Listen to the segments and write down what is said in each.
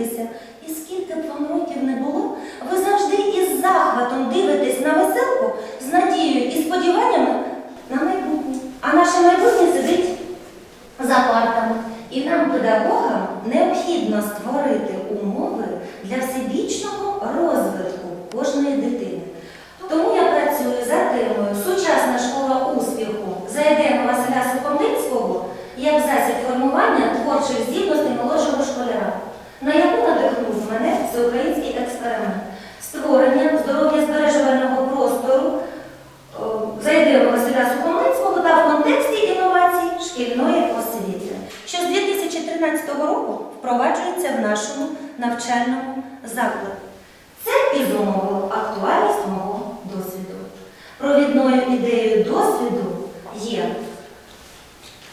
пробігтися. І скільки б вам років не було, ви завжди із захватом дивитесь на веселку з надією і сподіваннями на майбутнє. А наше майбутнє сидить за партами. І нам, педагогам, необхідно створити умови для всебічного розвитку кожної дитини. Тому я працюю за темою Сучасна школа успіху за ідеями Василя Сухомлинського як засіб формування творчих здібностей молодшого школяра, на яку надихнув мене всеукраїнський експеримент створення здоров'я збережувального простору о, за ідеями Василя Сухомлинського та в контексті інновацій шкільної освіти, що з 2013 року впроваджується в нашому навчальному закладі. Це і зумовило актуальність мого досвіду. Провідною ідеєю досвіду є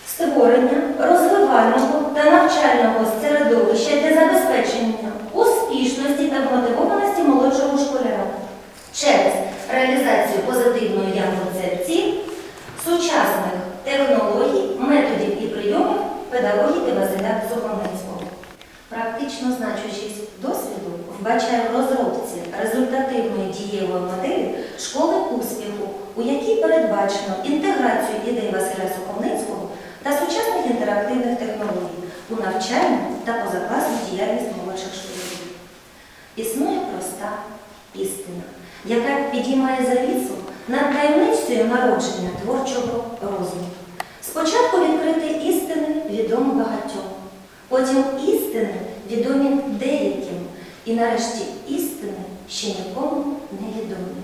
створення розвивального та навчального середовища для забезпечення успішності та мотивованості молодшого школяра через реалізацію позитивної я-концепції, сучасних технологій, методів і прийомів педагогіки Василя Сухомлинського. Практично значущість досвіду вбачає в розробці результативної дієвої моделі школи успіху, у якій передбачено інтеграцію ідей Василя Сухомлинського та сучасних інтерактивних технологій у навчальну та позакласну діяльність молодших школярів. Існує проста істина, яка підіймає завісу над таємницею народження творчого розуму. Спочатку відкрити істини відомо багатьом, потім істини відомі деяким, і нарешті істини ще нікому не відомі.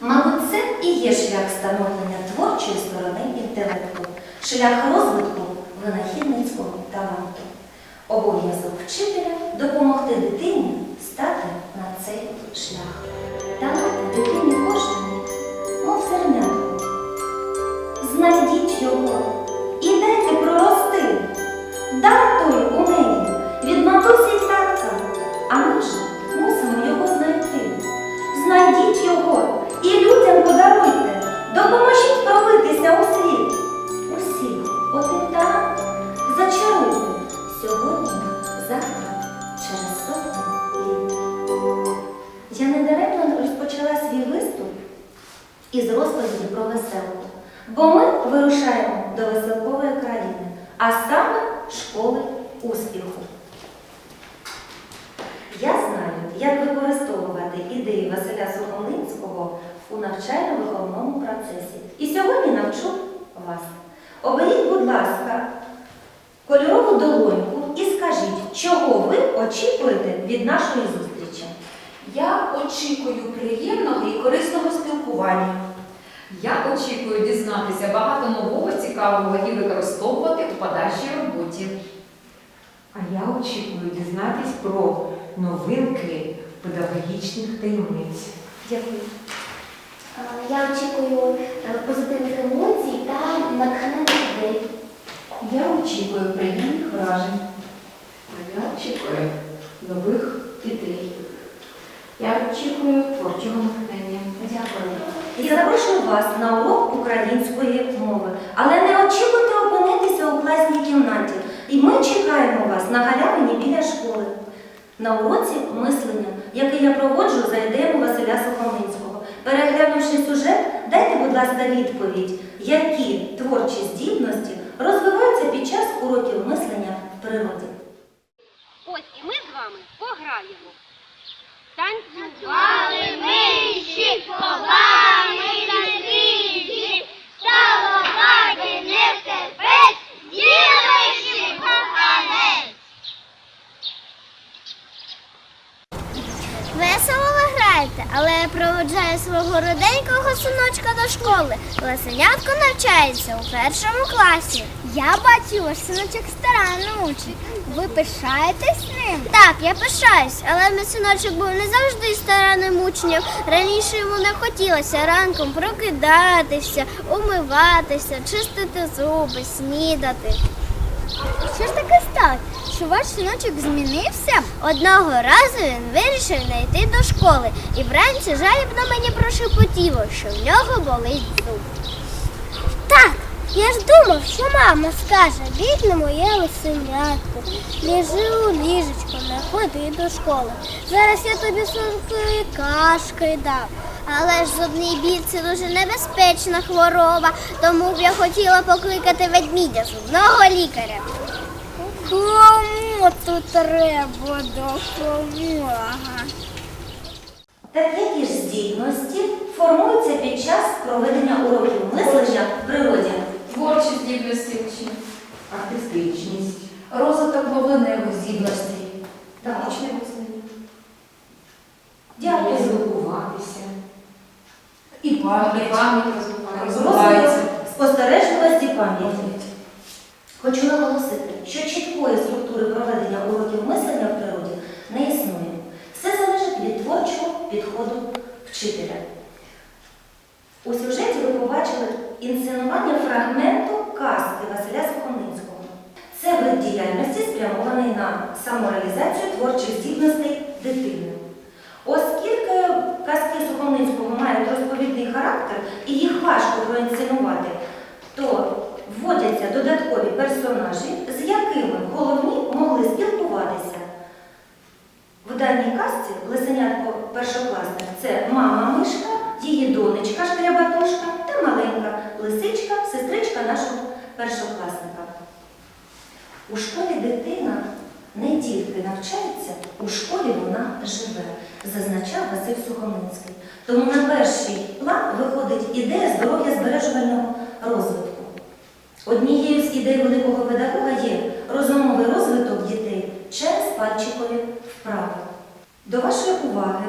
Мабуть, це і є шлях становлення творчої сторони інтелекту, шлях розвитку винахідницького таланту. Обов'язок вчителя допомогти дитині стати на цей шлях. Талант дитині кожної, мов зернятко. Знайдіть його навчально-виховному процесі. І сьогодні навчу вас. Оберіть, будь ласка, кольорову долоньку і скажіть, чого ви очікуєте від нашої зустрічі. Я очікую приємного і корисного спілкування. Я очікую дізнатися багато нового, цікавого і використовувати у подальшій роботі. А я очікую дізнатись про новинки педагогічних таємниць. Дякую. Е, Я очікую е, позитивних емоцій та натхненних ідей. Я очікую приємних вражень. А я очікую нових ідей. Я очікую творчого натхнення. Дякую. І запрошую вас на урок української мови. Але не очікуйте опинитися у класній кімнаті. І ми чекаємо вас на галявині біля школи. На уроці мислення, який я проводжу за ідеями Василя Сухомлинського. Переглянувши сюжет, дайте, будь ласка, відповідь, які творчі здібності розвиваються під час уроків мислення в природі. Ось і ми з вами пограємо. Свого роденького синочка до школи. Лисенятко навчається у першому класі. Я бачу, ваш синочок старанно учить. Ви пишаєтесь ним? Так, я пишаюсь, але мій синочок був не завжди старанним учнем. Раніше йому не хотілося ранком прокидатися, умиватися, чистити зуби, снідати. Що ж таке сталося? Що ваш синочок змінився? Одного разу він вирішив не йти до школи і вранці жалібно мені прошепотіло, що в нього болить зуб. Так, я ж думав, що мама скаже, бідне моє лисенятко, ліжи у ліжечко, не ходи до школи. Зараз я тобі солодкої кашки дам. Але ж зубний біль це дуже небезпечна хвороба, тому б я хотіла покликати ведмідя зубного лікаря. Кому тут треба допомога? Так які ж здібності формуються під час проведення уроків мислення в природі? Творчі здібності учнів, Артистичність. розвиток мовленевих здібностей. Так. Учне мислення. Дякую. Спілкуватися. І пам'ять. І пам'ять розвивається. Розвиток спостережливості пам'яті. Хочу наголосити, що чіткої структури проведення уроків мислення в природі не існує. Все залежить від творчого підходу вчителя. У сюжеті ви побачили інсценування фрагменту казки Василя Сухомлинського. Це вид діяльності спрямований на самореалізацію творчих здібностей дитини. Оскільки казки Сухомлинського мають розповідний характер і їх важко проінсценувати, то вводяться додаткові персонажі, з якими головні могли спілкуватися. В даній казці Лисенятко першокласник це мама мишка, її донечка шкрябатушка та маленька лисичка, сестричка нашого першокласника. У школі дитина не тільки навчається, у школі вона живе, зазначав Василь Сухомлинський. Тому на перший план виходить ідея здоров'я збережувального розвитку. Однією з ідей великого педагога є розумовий розвиток дітей через пальчикові вправи. До вашої уваги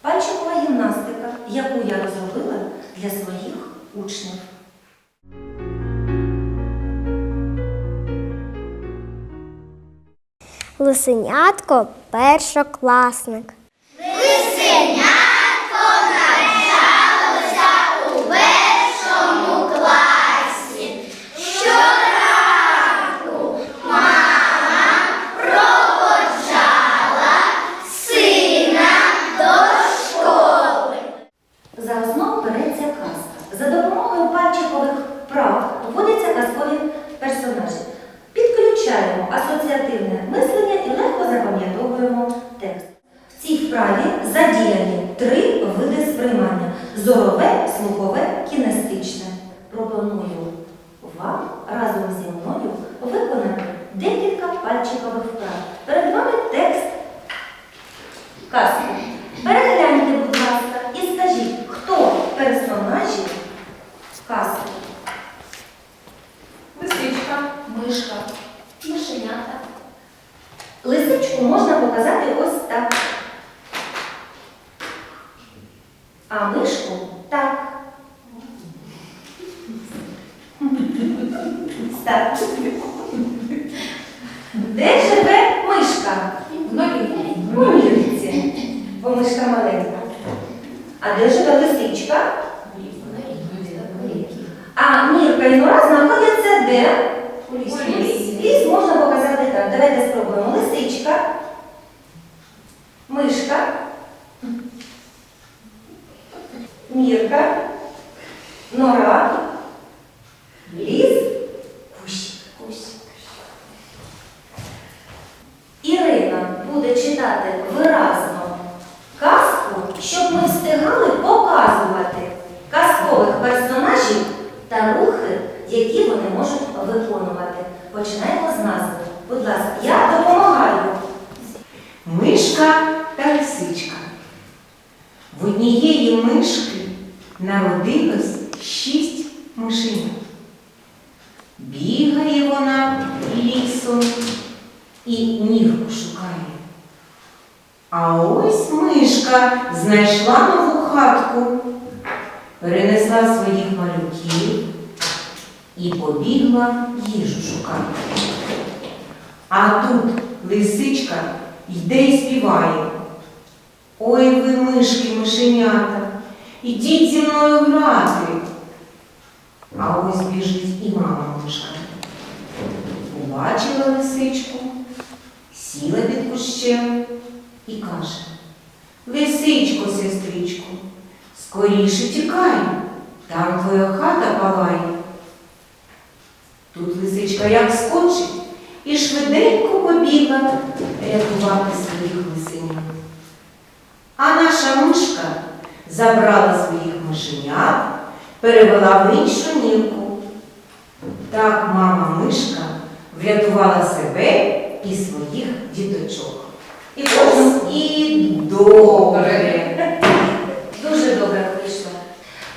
пальчикова гімнастика, яку я розробила для своїх учнів. Лисенятко першокласник. За основу береться казка. За допомогою пальчикових вправ вводяться казкові персонажі. Підключаємо асоціативне мислення і легко запам'ятовуємо текст. В цій вправі задіяні три види сприймання: зорове, слухове, кінестичне. Пропоную вам разом зі мною виконати декілька пальчикових вправ. Перед вами текст казки. Перегляньте, будь ласка, і скажіть, хто персонажі казки? Лисичка, мишка. Мишенята. Лисичку можна показати ось так. А так. Де живе мишка? В мірці, бо мишка маленька. А де живе лисичка? А Мірка і Нора знаходяться де? У лісі. У лісі. Ліс можна показати так. Давайте спробуємо. Лисичка, мишка, Мірка, нора, ліс, кущ. кущ. Ірина читати виразно казку, щоб ми встигали показувати казкових персонажів та рухи, які вони можуть виконувати. Починаємо з назви. Будь ласка, я допомагаю. Мишка та лисичка. В однієї мишки народилось шість мишенят. Бігає вона лісом і шукає. А ось мишка знайшла нову хатку, перенесла своїх малюків і побігла їжу шукати. А тут лисичка йде і співає. Ой ви мишки, мишенята, ідіть зі мною грати. А ось біжить і мама мишка. Побачила лисичку, сіла під кущем і каже, Лисичко, сестричко, скоріше тікай, там твоя хата палає. Тут лисичка як скочить і швиденько побігла рятувати своїх лисенят. А наша мишка забрала своїх мишенят, перевела в іншу нірку. Так мама мишка врятувала себе і своїх діточок. І і добре. Дуже добре вийшло.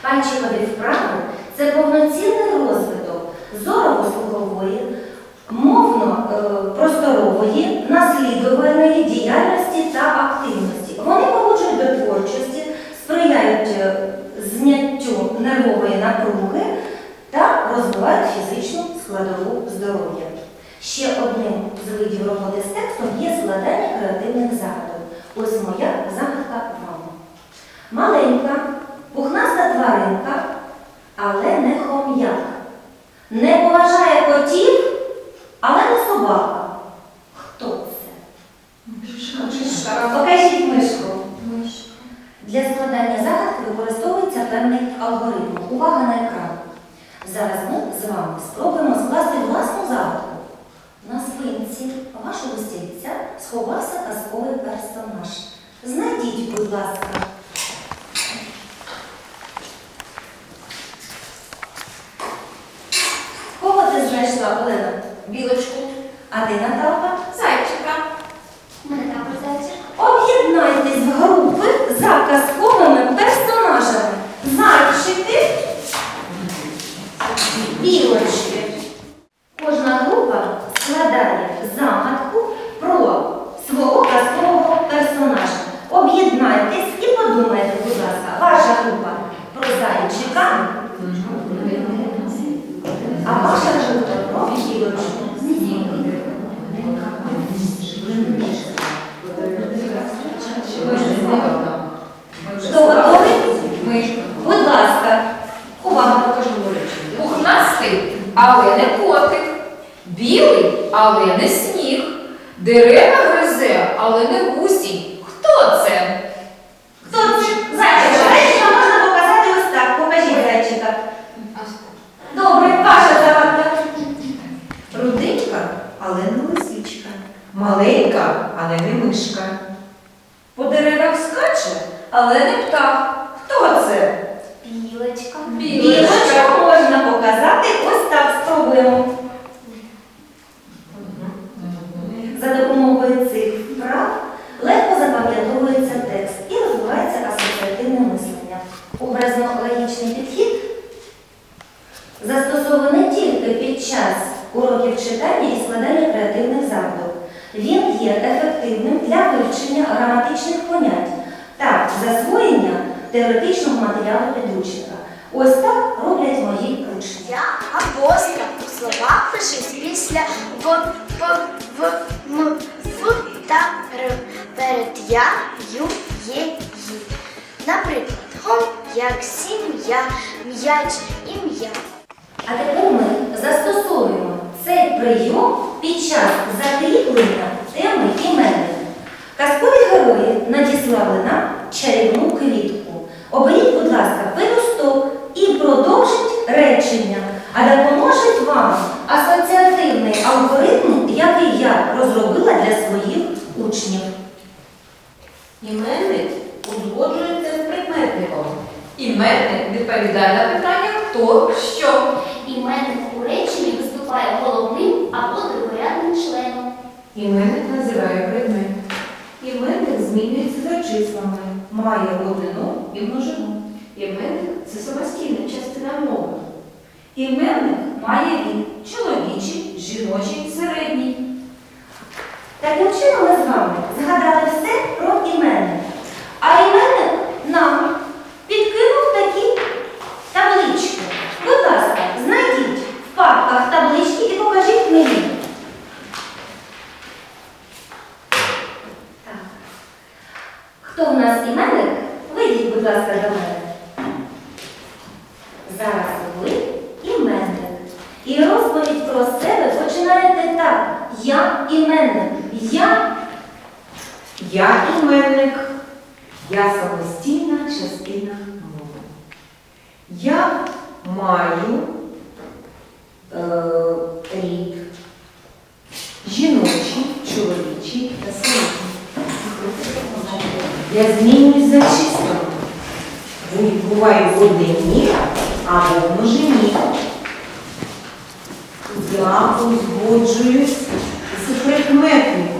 Пальчикові вправи це повноцінний розвиток зорово-слухової, мовно-просторової, наслідувальної діяльності та активності. Вони побуджують до творчості, сприяють е, зняттю нервової напруги та розвивають фізичну складову здоров'я. Ще одним з видів роботи з текстом є складання креативних загадок. Ось моя загадка вам. Маленька, пухнаста тваринка, але не хом'як. Не поважає котів, але не собака. Хто це? Покажіть мишку. Для складання загадки використовується певний алгоритм. Увага на екран. Зараз ми з вами спробуємо скласти власну загадку. На спинці вашого стільця сховався казковий персонаж. Знайдіть, будь ласка, Кого ти знайшла, Олена? Білочку. А ти, Наталка? Зайчика. Мене також зайчик. Об'єднайтесь в групи за казковими персонажами. Зайчики, білочки. Кожна група складає загадку про свого казкового персонажа. Об'єднайтесь і подумайте, будь ласка, ваша група про зайчика, а ваша група про білочку. Хто готовий? Мишка. Будь ласка, увага. Пухнастий, але не котик. Білий, але не сніг. Дерева гризе, але не гусінь. Хто це? Хто це? Зайчика. Зайчика можна показати ось так. Покажіть зайчика. Добре, ваша загадка. Руденька, але не лисичка. Маленька, але не мишка. По деревах скаче, але не птах. Хто це? Білочка. Білочка можна показати ось так. Спробуємо. За допомогою цих вправ легко запам'ятовується текст і розвивається асоціативне мислення. Образно-логічний підхід застосований не тільки під час уроків читання і складання креативних загадок. Він є ефективним для вивчення граматичних понять та засвоєння теоретичного матеріалу підручника. Ось так роблять мої учні. Я апостроф у словах пишись після в, п, в, м, ф та р. Перед я, ю, є, ї. Наприклад, гом, як сім'я, м'яч, і м'я. А тепер ми застосовуємо цей прийом під час закріплення теми іменника. Казкові герої надіслали нам чарівну квітку. Оберіть, будь ласка, пелюсток і продовжіть речення, а допоможуть вам асоціативний алгоритм, який я розробила для своїх учнів. Іменник узгоджується з прикметником. Іменник відповідає на питання хто що. Іменник у реченні виступає головним або другорядним членом. Іменник називає предмет. Іменник змінюється за числами, має однину і множину. Іменник це самостійна частина мови. Іменник має рід чоловічий, жіночий, середній. Таким чином ми з вами згадали все про іменник. А іменник нам підкинув такі таблички. Будь ласка, знайдіть в папках таблички і покажіть мені. Так. Хто в нас ласка, до мене. Зараз ви іменник. І розповідь про себе починаєте так. Я іменник. Я Я іменник, я самостійна частина мови. Я маю е, рід жіночий, чоловічий та середній. Я змінююсь за числом. Буваю в однині або в множині. Я узгоджуюсь з прикметником.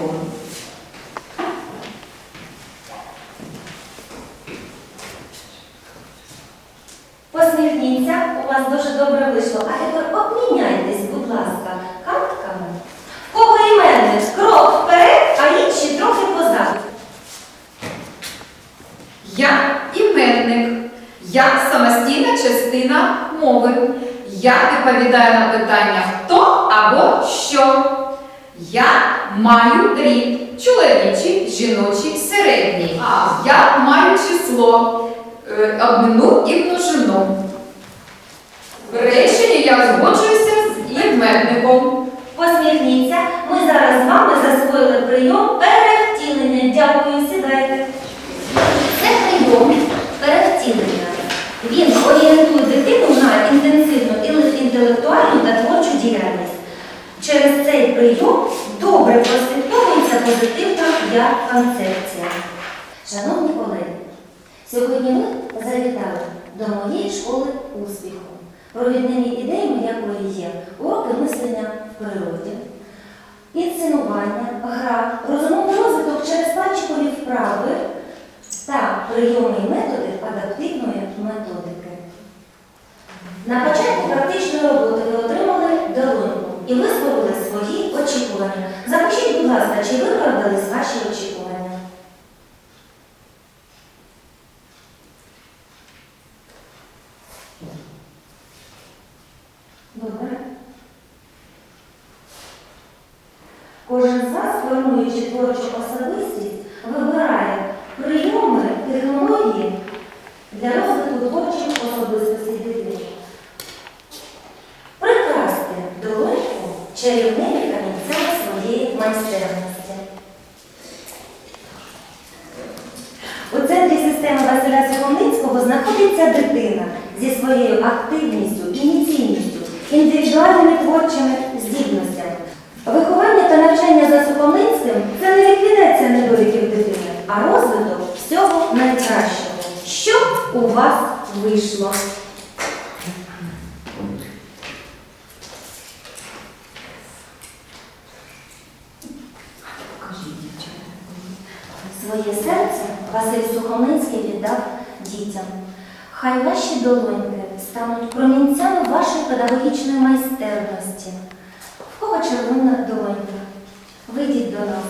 посміхніться, у вас дуже добре вийшло. А тепер обміняйтесь, будь ласка, картками. В кого іменник? Крок вперед, а інші трохи позаду. Я іменник. Я самостійна частина мови. Я відповідаю на питання хто або що. Я маю рід, чоловічий, жіночий, середній. Я маю число, е, однину і множину. В реченні я згоджуюся з іменником. Посміхніться. Ми зараз з вами засвоїли прийом перевтілення. Дякую, сідайте. Це прийом. Він орієнтує дитину на інтенсивну інтелектуальну та творчу діяльність. Через цей прийом добре прослідковується позитивна я-концепція. Шановні колеги, сьогодні ви завітали до моєї школи успіху, провідними ідеями якої є уроки мислення в природі, інсценування, гра, розумовий розвиток через пальчикові вправи та прийоми і методи адаптивної методики. На початку практичної роботи ви отримали долоньку і висловили свої очікування. Запишіть, будь ласка, чи виправдались ваші очікування. Добре. Кожен з вас, формуючи творчу особистість, вибирає прийоми, технології для розвитку творчих особистостей дитини. Чарівними камінцями своєї майстерності. У центрі системи Василя Сухомницького знаходиться дитина зі своєю активністю, ініційністю, індивідуальними творчими здібностями. Виховання та навчання за Сухомлинським – це не ліквідація недоліків дитини, а розвиток всього найкращого. Що у вас вийшло? Василь Сухомлинський віддав дітям. Хай ваші долоньки стануть промінцями вашої педагогічної майстерності. В кого червона долонька? Вийдіть до нас.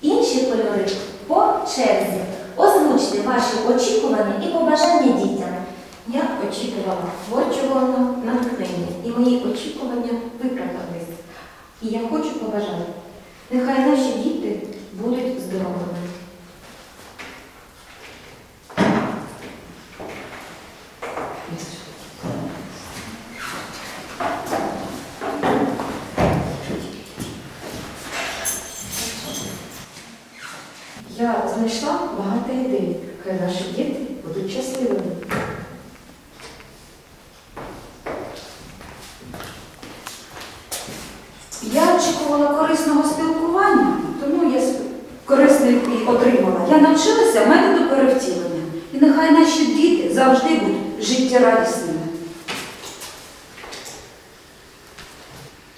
Інші кольори по черзі. Озвучте ваші очікування і побажання дітям. Я очікувала творчого натхнення, і мої очікування виправдались. І я хочу побажати, нехай наші діти будуть здоровими. Я знайшла багато ідей. Хай наші діти будуть щасливими. Я очікувала корисного спілкування, тому я сп- корисне і отримала. Я навчилася методу перевтілення. І нехай наші діти завжди будуть життєрадісними.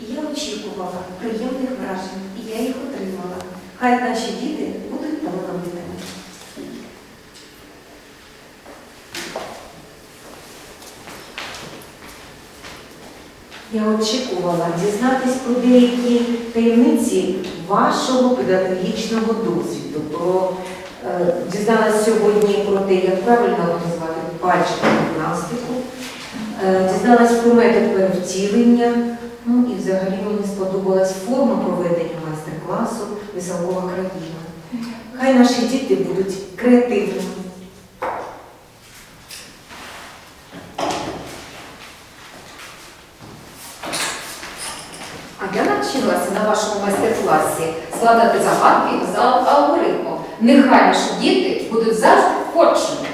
Я очікувала приємних вражень, і я їх отримала. Хай наші діти будуть талановитими. Я очікувала дізнатись про деякі таємниці вашого педагогічного досвіду. Про, е, дізналась сьогодні про те, як правильно організувати пальчикову гімнастику, е, дізналась про метод перевтілення. Ну і взагалі мені сподобалась форма проведення майстер-класу Веселова країна. Хай наші діти будуть креативними. А я навчилася на вашому майстер-класі складати загадки за алгоритмом. Нехай наші діти будуть завжди творчими.